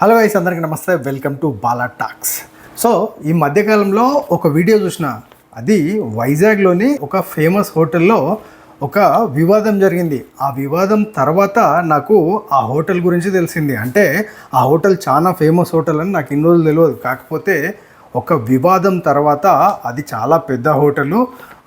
Hello guys అందరికీ నమస్తే. Welcome to Bala Talks so ఈ మధ్యకాలంలో ఒక వీడియో చూసిన. అది వైజాగ్లోని ఒక ఫేమస్ హోటల్లో ఒక వివాదం జరిగింది. ఆ వివాదం తర్వాత నాకు ఆ హోటల్ గురించి తెలిసింది. అంటే ఆ హోటల్ చాలా ఫేమస్ హోటల్ అని నాకు ఇన్ని రోజులు తెలియదు. కాకపోతే ఒక వివాదం తర్వాత అది చాలా పెద్ద హోటలు.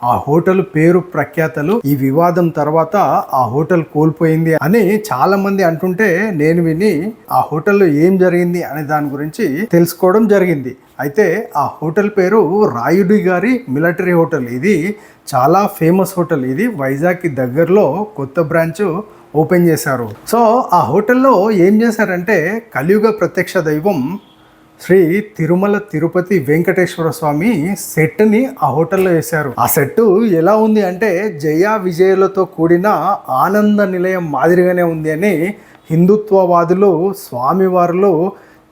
ఆ హోటల్ పేరు ప్రఖ్యాతలు. ఈ వివాదం తర్వాత ఆ హోటల్ కోల్పోయింది అని చాలా మంది అంటుంటే నేను విని ఆ హోటల్లో ఏం జరిగింది అనే దాని గురించి తెలుసుకోవడం జరిగింది. అయితే ఆ హోటల్ పేరు రాయుడి గారి మిలిటరీ హోటల్. ఇది చాలా ఫేమస్ హోటల్. ఇది వైజాగ్కి దగ్గరలో కొత్త బ్రాంచ్ ఓపెన్ చేశారు. సో ఆ హోటల్లో ఏం చేశారంటే కలియుగ ప్రత్యక్ష దైవం శ్రీ తిరుమల తిరుపతి వెంకటేశ్వర స్వామి సెట్ని ఆ హోటల్లో వేశారు. ఆ సెట్ ఎలా ఉంది అంటే జయ విజయలతో కూడిన ఆనంద నిలయం మాదిరిగానే ఉంది అని హిందుత్వవాదులు స్వామివారులు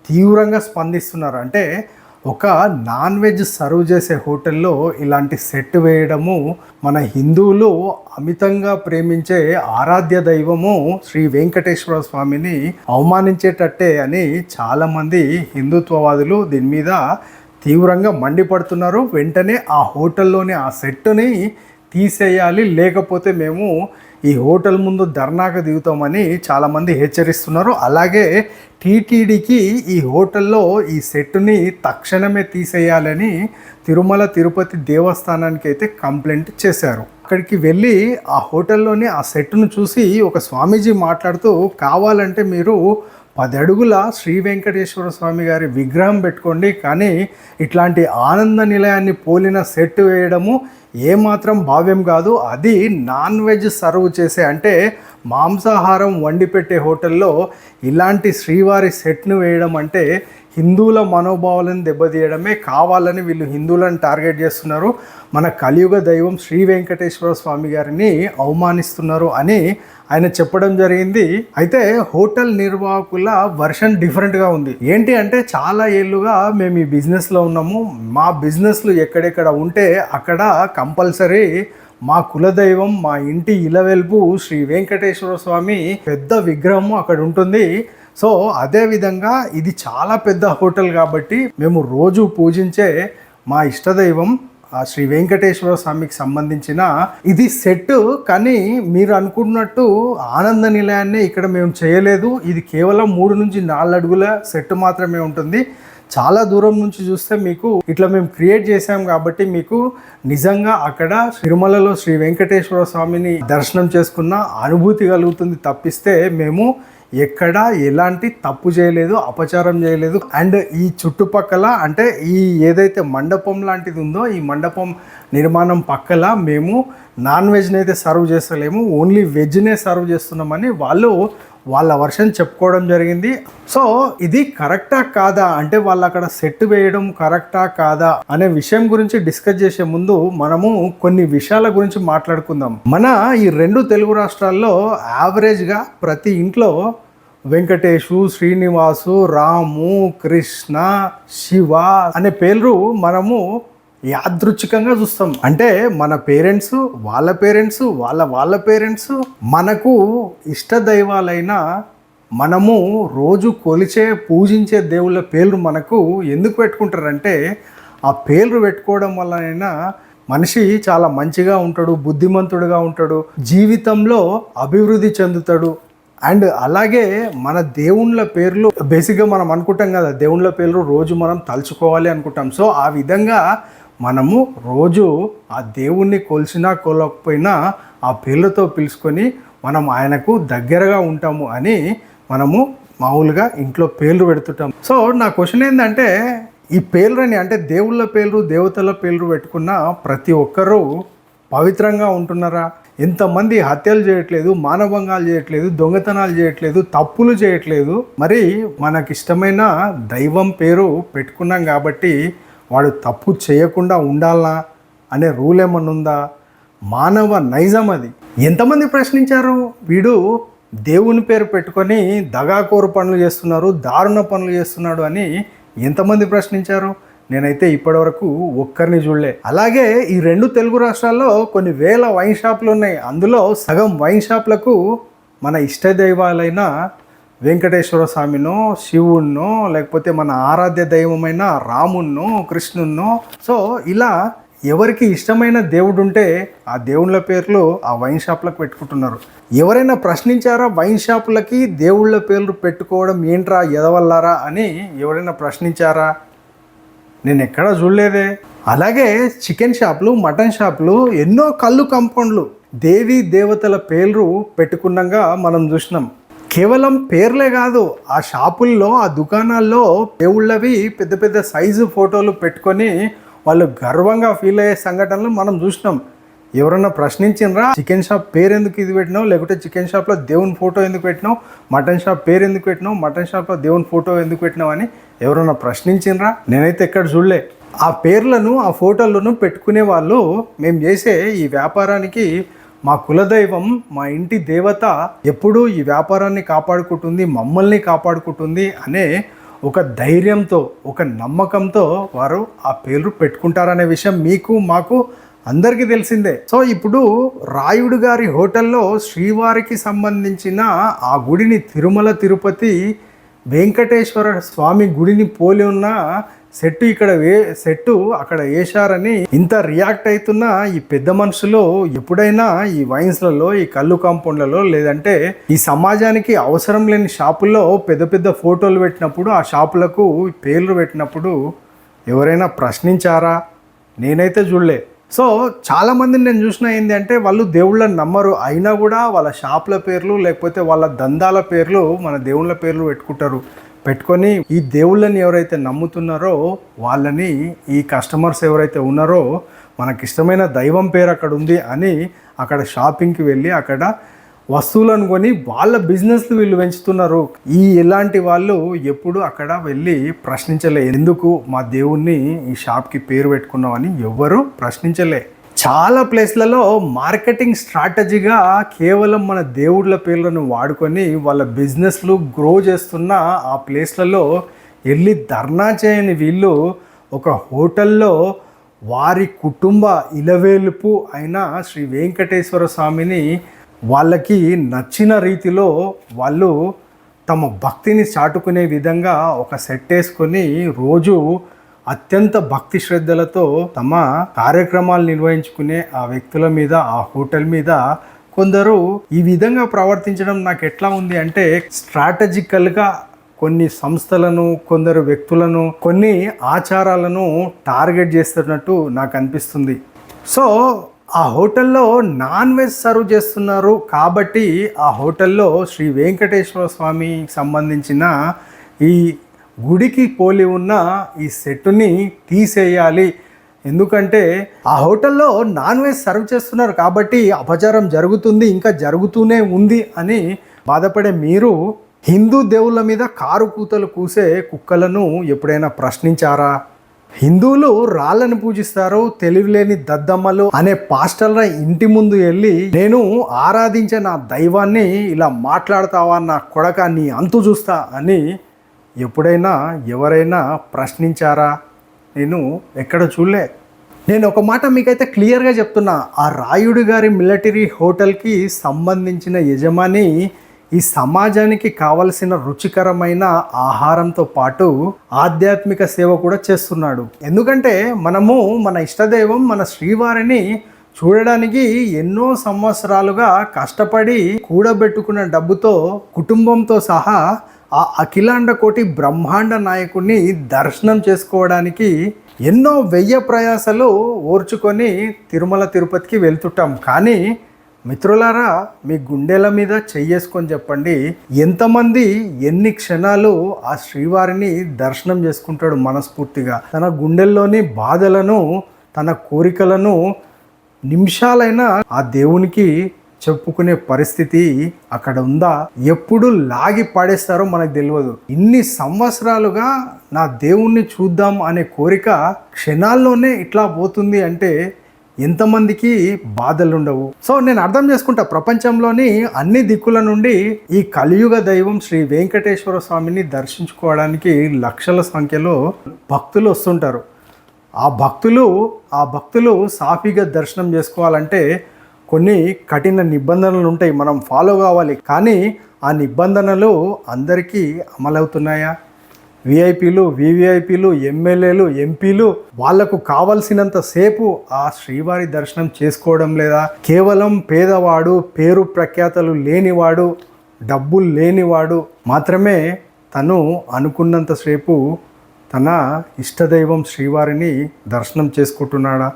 తీవ్రంగా స్పందిస్తున్నారు. అంటే ఒక నాన్ వెజ్ సర్వ్ చేసే హోటల్లో ఇలాంటి సెట్ వేయడము మన హిందువులు అమితంగా ప్రేమించే ఆరాధ్య దైవము శ్రీ వెంకటేశ్వర స్వామిని అవమానించేటట్టే అని చాలామంది హిందుత్వవాదులు దీని మీద తీవ్రంగా మండిపడుతున్నారు. వెంటనే ఆ హోటల్లోని ఆ సెట్టుని తీసేయాలి లేకపోతే మేము ఈ హోటల్ ముందు ధర్నాకు దిగుతామని చాలామంది హెచ్చరిస్తున్నారు. అలాగే టీటీడీకి ఈ హోటల్లో ఈ సెట్ని తక్షణమే తీసేయాలని తిరుమల తిరుపతి దేవస్థానానికి అయితే కంప్లైంట్ చేశారు. అక్కడికి వెళ్ళి ఆ హోటల్లోని ఆ సెట్ను చూసి ఒక స్వామీజీ మాట్లాడుతూ కావాలంటే మీరు పది అడుగుల శ్రీ వెంకటేశ్వర స్వామి గారి విగ్రహం పెట్టుకోండి. కానీ ఇట్లాంటి ఆనంద నిలయాన్ని పోలిన సెట్ వేయడము ఏమాత్రం భావ్యం కాదు. అది నాన్ వెజ్ సర్వ్ చేసే అంటే మాంసాహారం వండి పెట్టే హోటల్లో ఇలాంటి శ్రీవారి సెట్ను వేయడం అంటే హిందువుల మనోభావాలను దెబ్బతీయడమే కావాలని వీళ్ళు హిందువులను టార్గెట్ చేస్తున్నారు. మన కలియుగ దైవం శ్రీ వెంకటేశ్వర స్వామి గారిని అవమానిస్తున్నారు అని ఆయన చెప్పడం జరిగింది. అయితే హోటల్ నిర్వాహకుల వర్షన్ డిఫరెంట్గా ఉంది. ఏంటి అంటే చాలా ఏళ్ళుగా మేము ఈ బిజినెస్లో ఉన్నాము. మా బిజినెస్లు ఎక్కడెక్కడ ఉంటే అక్కడ కంపల్సరీ మా కులదైవం మా ఇంటి ఇలవెల్పు శ్రీ వెంకటేశ్వర స్వామి పెద్ద విగ్రహము అక్కడ ఉంటుంది. సో అదే విధంగా ఇది చాలా పెద్ద హోటల్ కాబట్టి మేము రోజు పూజించే మా ఇష్టదైవం ఆ శ్రీ వెంకటేశ్వర స్వామికి సంబంధించిన ఇది సెట్ కానీ మీరు అనుకున్నట్టు ఆనంద నిలయాన్ని ఇక్కడ మేము చేయలేదు. ఇది కేవలం మూడు నుంచి నాలుగు అడుగుల సెట్ మాత్రమే ఉంటుంది. చాలా దూరం నుంచి చూస్తే మీకు ఇట్లా మేము క్రియేట్ చేసాం కాబట్టి మీకు నిజంగా అక్కడ తిరుమలలో శ్రీ వెంకటేశ్వర స్వామిని దర్శనం చేసుకున్న అనుభూతి కలుగుతుంది తప్పిస్తే మేము ఎక్కడ ఎలాంటి తప్పు చేయలేదు అపచారం చేయలేదు. అండ్ ఈ చుట్టుపక్కల అంటే ఈ ఏదైతే మండపం లాంటిది ఉందో ఈ మండపం నిర్మాణం పక్కల మేము నాన్ వెజ్ని అయితే సర్వ్ చేస్తలేము ఓన్లీ వెజ్నే సర్వ్ చేస్తున్నామని వాళ్ళు వాళ్ళ వర్షన్ చెప్పుకోవడం జరిగింది. సో ఇది కరెక్టా కాదా? అంటే వాళ్ళు అక్కడ సెట్ వేయడం కరెక్టా కాదా? అనే విషయం గురించి డిస్కస్ చేసే ముందు మనము కొన్ని విషయాల గురించి మాట్లాడుకుందాం. మన ఈ రెండు తెలుగు రాష్ట్రాల్లో యావరేజ్గా ప్రతి ఇంట్లో వెంకటేషు శ్రీనివాసు రాము కృష్ణ శివ అనే పేర్లు మనము యాదృచ్ఛికంగా చూస్తాం. అంటే మన పేరెంట్స్ వాళ్ళ పేరెంట్స్ వాళ్ళ వాళ్ళ పేరెంట్స్ మనకు ఇష్ట దైవాలైన మనము రోజు కొలిచే పూజించే దేవుళ్ళ పేర్లు మనకు ఎందుకు పెట్టుకుంటారంటే ఆ పేర్లు పెట్టుకోవడం వల్లనైనా మనిషి చాలా మంచిగా ఉంటాడు బుద్ధిమంతుడుగా ఉంటాడు జీవితంలో అభివృద్ధి చెందుతాడు. అండ్ అలాగే మన దేవుళ్ళ పేర్లు బేసిక్గా మనం అనుకుంటాం కదా దేవుళ్ళ పేర్లు రోజు మనం తలుచుకోవాలి అనుకుంటాం. సో ఆ విధంగా మనము రోజు ఆ దేవుణ్ణి కొలిసినా కొలకపోయినా ఆ పేర్లతో పిలుచుకొని మనం ఆయనకు దగ్గరగా ఉంటాము అని మనము మామూలుగా ఇంట్లో పేర్లు పెడుతుంటాం. సో నా క్వశ్చన్ ఏంటంటే ఈ పేర్లని అంటే దేవుళ్ళ పేర్లు దేవతల పేర్లు పెట్టుకున్న ప్రతి ఒక్కరూ పవిత్రంగా ఉంటున్నారా? ఎంతమంది హత్యలు చేయట్లేదు మానభంగాలు చేయట్లేదు దొంగతనాలు చేయట్లేదు తప్పులు చేయట్లేదు. మరి మనకిష్టమైన దైవం పేరు పెట్టుకున్నాం కాబట్టి వాడు తప్పు చేయకుండా ఉండాలా అనే రూల్ ఏమన్నా ఉందా మానవ నైజం అది. ఎంతమంది ప్రశ్నించారు? వీడు దేవుని పేరు పెట్టుకొని దగాకోరు పనులు చేస్తున్నారు దారుణ పనులు చేస్తున్నాడు అని ఎంతమంది ప్రశ్నించారు? నేనైతే ఇప్పటివరకు ఒక్కరిని చూడలే. అలాగే ఈ రెండు తెలుగు రాష్ట్రాల్లో కొన్ని వేల వైన్ షాపులు ఉన్నాయి. అందులో సగం వైన్ షాప్లకు మన ఇష్ట దైవాలైన వెంకటేశ్వర స్వామినో శివుణ్ణో లేకపోతే మన ఆరాధ్య దైవమైన రాముణ్ణో కృష్ణున్నో. సో ఇలా ఎవరికి ఇష్టమైన దేవుడు ఉంటే ఆ దేవుళ్ళ పేర్లు ఆ వైన్ షాప్లకు పెట్టుకుంటున్నారు. ఎవరైనా ప్రశ్నించారా వైన్ షాపులకి దేవుళ్ళ పేర్లు పెట్టుకోవడం ఏంట్రా ఎదవల్లారా అని ఎవరైనా ప్రశ్నించారా? నేను ఎక్కడా చూడలేదే. అలాగే చికెన్ షాపులు మటన్ షాపులు ఎన్నో కళ్ళు కంపౌండ్లు దేవి దేవతల పేర్లు పెట్టుకున్నాగా మనం చూసినాం. కేవలం పేర్లే కాదు ఆ షాపుల్లో ఆ దుకాణాల్లో దేవుళ్ళవి పెద్ద పెద్ద సైజు ఫోటోలు పెట్టుకొని వాళ్ళు గర్వంగా ఫీల్ అయ్యే సంఘటనలు మనం చూసినాం. ఎవరన్నా ప్రశ్నించినరా చికెన్ షాప్ పేరు ఎందుకు ఇది పెట్టినావు? లేకుంటే చికెన్ షాప్లో దేవుని ఫోటో ఎందుకు పెట్టినావు? మటన్ షాప్ పేరు ఎందుకు పెట్టినావు? మటన్ షాప్లో దేవుని ఫోటో ఎందుకు పెట్టినావు? అని ఎవరన్నా ప్రశ్నించినరా? నేనైతే ఎక్కడ చూడలే. ఆ పేర్లను ఆ ఫోటోలను పెట్టుకునే వాళ్ళు మేము చేసే ఈ వ్యాపారానికి మా కులదైవం మా ఇంటి దేవత ఎప్పుడూ ఈ వ్యాపారాన్ని కాపాడుకుంటుంది మమ్మల్ని కాపాడుకుంటుంది అనే ఒక ధైర్యంతో ఒక నమ్మకంతో వారు ఆ పేరు పెట్టుకుంటారనే విషయం మీకు మాకు అందరికీ తెలిసిందే. సో ఇప్పుడు రాయుడు గారి హోటల్లో శ్రీవారికి సంబంధించిన ఆ గుడిని తిరుమల తిరుపతి వెంకటేశ్వర స్వామి గుడిని పోలి ఉన్న సెట్ ఇక్కడ వే సెట్ అక్కడ వేశారని ఇంత రియాక్ట్ అవుతున్న ఈ పెద్ద మనుషులు ఎప్పుడైనా ఈ వైన్స్లలో ఈ కళ్ళు కాంపౌండ్లలో లేదంటే ఈ సమాజానికి అవసరం లేని షాపుల్లో పెద్ద పెద్ద ఫోటోలు పెట్టినప్పుడు ఆ షాపులకు పేర్లు పెట్టినప్పుడు ఎవరైనా ప్రశ్నించారా? నేనైతే చూడలే. సో చాలామందిని నేను చూసిన ఏంటి అంటే వాళ్ళు దేవుళ్ళని నమ్మరు. అయినా కూడా వాళ్ళ షాపుల పేర్లు లేకపోతే వాళ్ళ దందాల పేర్లు మన దేవుళ్ళ పేర్లు పెట్టుకుంటారు. పెట్టుకొని ఈ దేవుళ్ళని ఎవరైతే నమ్ముతున్నారో వాళ్ళని ఈ కస్టమర్స్ ఎవరైతే ఉన్నారో మనకిష్టమైన దైవం పేరు అక్కడ ఉంది అని అక్కడ షాపింగ్కి వెళ్ళి అక్కడ వస్తువులను కొని వాళ్ళ బిజినెస్లు వీళ్ళు పెంచుతున్నారు. ఈ ఇలాంటి వాళ్ళు ఎప్పుడు అక్కడ వెళ్ళి ప్రశ్నించలే. ఎందుకు మా దేవుణ్ణి ఈ షాప్కి పేరు పెట్టుకున్నామని ఎవ్వరూ ప్రశ్నించలే. చాలా ప్లేస్లలో మార్కెటింగ్ స్ట్రాటజీగా కేవలం మన దేవుళ్ళ పేర్లను వాడుకొని వాళ్ళ బిజినెస్లు గ్రో చేస్తున్న ఆ ప్లేస్లలో వెళ్ళి ధర్నా చేయని వీళ్ళు ఒక హోటల్లో వారి కుటుంబ ఇలవేలుపు అయిన శ్రీ వెంకటేశ్వర స్వామిని వాళ్ళకి నచ్చిన రీతిలో వాళ్ళు తమ భక్తిని చాటుకునే విధంగా ఒక సెట్ వేసుకొని రోజు అత్యంత భక్తి శ్రద్ధలతో తమ కార్యక్రమాలు నిర్వహించుకునే ఆ వ్యక్తుల మీద ఆ హోటల్ మీద కొందరు ఈ విధంగా ప్రవర్తించడం నాకు ఎట్లా ఉంది అంటే స్ట్రాటజికల్గా కొన్ని సంస్థలను కొందరు వ్యక్తులను కొన్ని ఆచారాలను టార్గెట్ చేస్తున్నట్టు నాకు అనిపిస్తుంది. సో ఆ హోటల్లో నాన్ వెజ్ సర్వ్ చేస్తున్నారు కాబట్టి ఆ హోటల్లో శ్రీ వెంకటేశ్వర స్వామికి సంబంధించిన ఈ గుడికి పోలి ఉన్న ఈ సెట్టుని తీసేయాలి. ఎందుకంటే ఆ హోటల్లో నాన్ వెజ్ సర్వ్ చేస్తున్నారు కాబట్టి అపచారం జరుగుతుంది ఇంకా జరుగుతూనే ఉంది అని బాధపడే మీరు హిందూ దేవుళ్ళ మీద కారు కూతలు కూసే కుక్కలను ఎప్పుడైనా ప్రశ్నించారా? హిందువులు రాళ్ళని పూజిస్తారు తెలివిలేని దద్దమ్మలు అనే పాస్టర్ల ఇంటి ముందు వెళ్ళి నేను ఆరాధించే నా దైవాన్ని ఇలా మాట్లాడతావా? నా కొడక నీ అంతు చూస్తా అని ఎప్పుడైనా ఎవరైనా ప్రశ్నించారా? నేను ఎక్కడ చూడలే. నేను ఒక మాట మీకైతే క్లియర్గా చెప్తున్నా. ఆ రాయుడు గారి మిలిటరీ హోటల్కి సంబంధించిన యజమాని ఈ సమాజానికి కావలసిన రుచికరమైన ఆహారంతో పాటు ఆధ్యాత్మిక సేవ కూడా చేస్తున్నాడు. ఎందుకంటే మనము మన ఇష్టదైవం మన శ్రీవారిని చూడడానికి ఎన్నో సంవత్సరాలుగా కష్టపడి కూడబెట్టుకున్న డబ్బుతో కుటుంబంతో సహా ఆ అఖిలాండ కోటి బ్రహ్మాండ నాయకుడిని దర్శనం చేసుకోవడానికి ఎన్నో వెయ్య ప్రయాసలు ఓర్చుకొని తిరుమల తిరుపతికి వెళ్తుంటాం. కానీ మిత్రులారా మీ గుండెల మీద చెయ్యేసుకొని చెప్పండి. ఎంతమంది ఎన్ని క్షణాలు ఆ శ్రీవారిని దర్శనం చేసుకుంటాడు మనస్ఫూర్తిగా. తన గుండెల్లోని బాధలను తన కోరికలను నిమిషాలైనా ఆ దేవునికి చెప్పుకునే పరిస్థితి అక్కడ ఉందా? ఎప్పుడు లాగి పడేస్తారో మనకు తెలియదు ఇన్ని సంవత్సరాలుగా నా దేవుణ్ణి చూద్దాం అనే కోరిక క్షణాల్లోనే ఇట్లా పోతుంది అంటే ఎంతమందికి బాధలు ఉండవు సో నేను అర్థం చేసుకుంటా. ప్రపంచంలోని అన్ని దిక్కుల నుండి ఈ కలియుగ దైవం శ్రీ వెంకటేశ్వర స్వామిని దర్శించుకోవడానికి లక్షల సంఖ్యలో భక్తులు వస్తుంటారు. ఆ భక్తులు ఆ భక్తులు సాఫీగా దర్శనం చేసుకోవాలంటే కొన్ని కఠిన నిబంధనలు ఉంటాయి మనం ఫాలో కావాలి. కానీ ఆ నిబంధనలు అందరికీ అమలవుతున్నాయా? విఐపీలు వివిఐపీలు ఎమ్మెల్యేలు ఎంపీలు వాళ్ళకు కావలసినంత సేపు ఆ శ్రీవారి దర్శనం చేసుకోవడం లేదా కేవలం పేదవాడు పేరు ప్రఖ్యాతలు లేనివాడు డబ్బులు లేనివాడు మాత్రమే తను అనుకున్నంతసేపు తన ఇష్టదైవం శ్రీవారిని దర్శనం చేసుకుంటున్నాడా?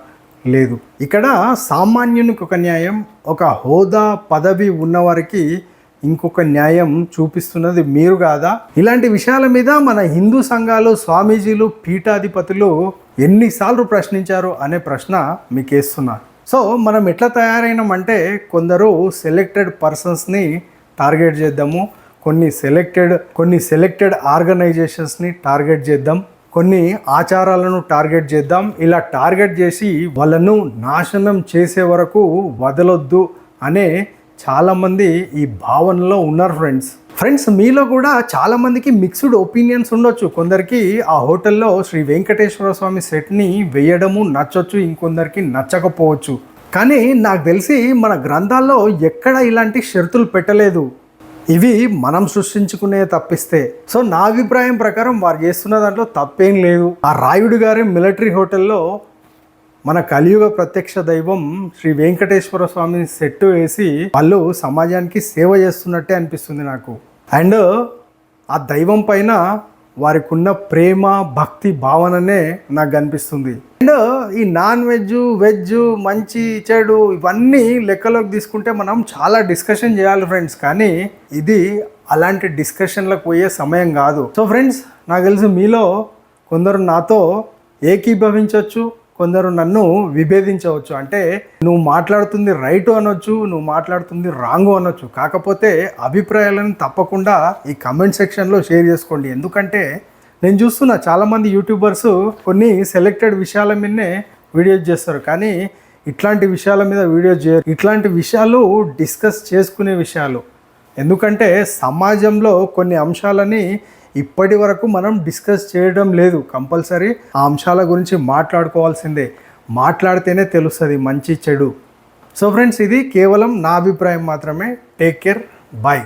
లేదు. ఇక్కడ సామాన్యునికి ఒక న్యాయం ఒక హోదా పదవి ఉన్నవారికి ఇంకొక న్యాయం చూపిస్తున్నది మీరు కాదా? ఇలాంటి విషయాల మీద మన హిందూ సంఘాలు స్వామీజీలు పీఠాధిపతులు ఎన్నిసార్లు ప్రశ్నించారు అనే ప్రశ్న మీకు వేస్తున్నా సో మనం ఎట్లా తయారైనామంటే కొందరు సెలెక్టెడ్ పర్సన్స్ని టార్గెట్ చేద్దాము కొన్ని సెలెక్టెడ్ కొన్ని సెలెక్టెడ్ ఆర్గనైజేషన్స్ని టార్గెట్ చేద్దాం. కొన్ని ఆచారాలను టార్గెట్ చేద్దాం. ఇలా టార్గెట్ చేసి వాళ్ళను నాశనం చేసే వరకు వదలొద్దు అనే చాలామంది ఈ భావనలో ఉన్నారు ఫ్రెండ్స్. ఫ్రెండ్స్ మీలో కూడా చాలామందికి మిక్స్డ్ ఒపీనియన్స్ ఉండొచ్చు. కొందరికి ఆ హోటల్లో శ్రీ వెంకటేశ్వర స్వామి సెట్ని వేయడము నచ్చొచ్చు ఇంకొందరికి నచ్చకపోవచ్చు. కానీ నాకు తెలిసి మన గ్రంథాల్లో ఎక్కడ ఇలాంటి షరతులు పెట్టలేదు. ఇవి మనం సృష్టించుకునే తప్పిస్తే. సో నా అభిప్రాయం ప్రకారం వారు చేస్తున్న దాంట్లో తప్పేం లేదు. ఆ రాయుడు గారి మిలిటరీ హోటల్లో మన కలియుగ ప్రత్యక్ష దైవం శ్రీ వెంకటేశ్వర స్వామి సెట్ వేసి వాళ్ళు సమాజానికి సేవ చేస్తున్నట్టే అనిపిస్తుంది నాకు. అండ్ ఆ దైవం పైన వారికి ఉన్న ప్రేమ భక్తి భావననే నాకు కనిపిస్తుంది. అండ్ ఈ నాన్ వెజ్ వెజ్ మంచి చెడు ఇవన్నీ లెక్కలోకి తీసుకుంటే మనం చాలా డిస్కషన్ చేయాలి ఫ్రెండ్స్. కానీ ఇది అలాంటి డిస్కషన్లకు పోయే సమయం కాదు. సో ఫ్రెండ్స్ నాకు తెలిసి మీలో కొందరు నాతో ఏకీభవించవచ్చు కొందరు నన్ను విభేదించవచ్చు. అంటే నువ్వు మాట్లాడుతుంది రైట్ అనొచ్చు నువ్వు మాట్లాడుతుంది రాంగ్ అనొచ్చు. కాకపోతే అభిప్రాయాలను తప్పకుండా ఈ కమెంట్ సెక్షన్లో షేర్ చేసుకోండి. ఎందుకంటే నేను చూస్తున్నా చాలామంది యూట్యూబర్స్ కొన్ని సెలెక్టెడ్ విషయాల మీదనే వీడియోస్ చేస్తారు. కానీ ఇట్లాంటి విషయాల మీద వీడియోస్ చేయరు ఇట్లాంటి విషయాలు డిస్కస్ చేసుకునే విషయాలు. ఎందుకంటే సమాజంలో కొన్ని అంశాలని ఇప్పటి వరకు మనం డిస్కస్ చేయడం లేదు. కంపల్సరీ ఆ అంశాల గురించి మాట్లాడుకోవాల్సిందే. మాట్లాడితేనే తెలుస్తుంది మంచి చెడు. సో ఫ్రెండ్స్ ఇది కేవలం నా అభిప్రాయం మాత్రమే. Take care. బాయ్